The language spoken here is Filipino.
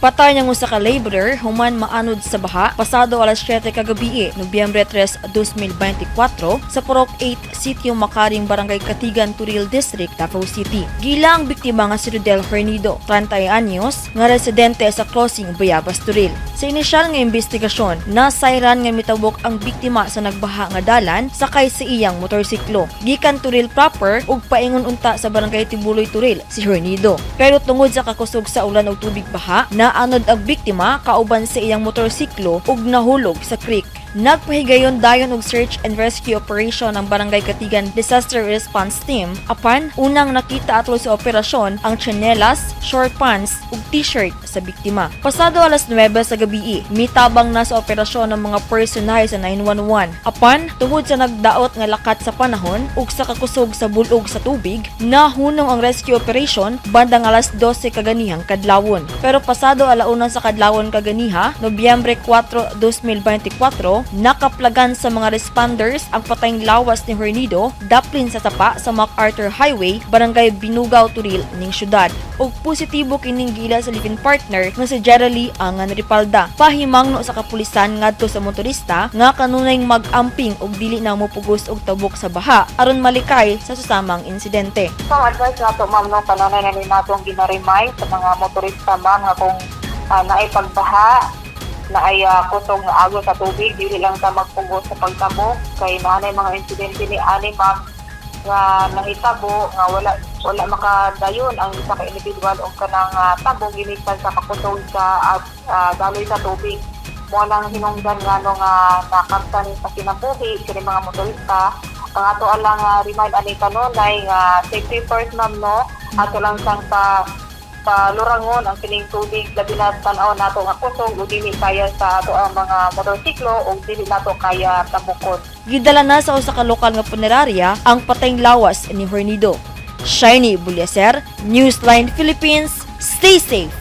Patay ng usa ka laborer human maanod sa baha pasado alas 7 kagabi, Nobyembre 3, 2024 sa Purok 8, Sitio Makaring, Barangay Katigan, Turil District, Davao City. Gila ang biktima nga si Rodel Hernido, 30 anyos, nga residente sa crossing Bayabas, Turil. Sa inisyal nga investigasyon, nasayran nga mitabok ang biktima sa nagbaha nga dalan sakay sa iyang motorsiklo. Gikan Turil proper ug paingon unta sa barangay Tibuloy Turil si Hernido. Pero tungod sa kakusog sa ulan og tubig baha, naanod ang biktima kauban sa iyang motorsiklo ug nahulog sa creek. Nagpahigayon dayon og search and rescue operation ng Barangay Katigan Disaster Response Team apan unang nakita atol sa operasyon ang tsinelas, short pants ug t-shirt sa biktima. Pasado alas 9 sa gabi, mitabang na sa operasyon ng mga personahe sa 911. Apan tungod sa nagdaot nga lakat sa panahon ug sa kakusog sa bulog sa tubig, nahunong ang rescue operation bandang alas 12 kaganihang kadlawon. Pero pasado alauna sa kadlawon kaganiha, Nobyembre 4, 2024, nakaplagan sa mga responders ang patayng lawas ni Hernido daplin sa tapa sa MacArthur Highway, Barangay Binugaw, Turil, ning syudad. ug positibo kining gila sa living partner nga si Jerely Angan Ripalda. Pahimangno sa kapulisan ngadto sa motorista nga kanunay mag-amping og dili na mopugos og tabok sa baha aron malikay sa susamang insidente. So, advice nga to, ma'am, no, kanunay na rin natong ginaremind sa mga motorista, ma'am, nga kung uh, naipagbaha, na ay ah, kusog nga agos sa tubig, dili lang ta magpugos sa pagtabo. Kay naanay mga insidente ni ani, ma'am, nga nahitabo, nga wala wala makadayon ang isa ka individual o kanang uh, tabo ginitan sa kakusog sa at ah, daloy sa tubig. Mo nang hinungdan nga no nga nakanta ni sa kinabuhi kini mga motorista ang ato alang uh, remind ani kanunay nga safety first ma'am no ato lang sang pa palurangon ang kining tubig labi na tan-aw nato nga kusog o dili kaya sa ato ang mga motorsiklo o dili nato kaya tabukon Gidala na sa usa ka lokal nga punerarya ang patayng lawas ni Hernido. Shiny Bulyaser, Newsline Philippines, stay safe!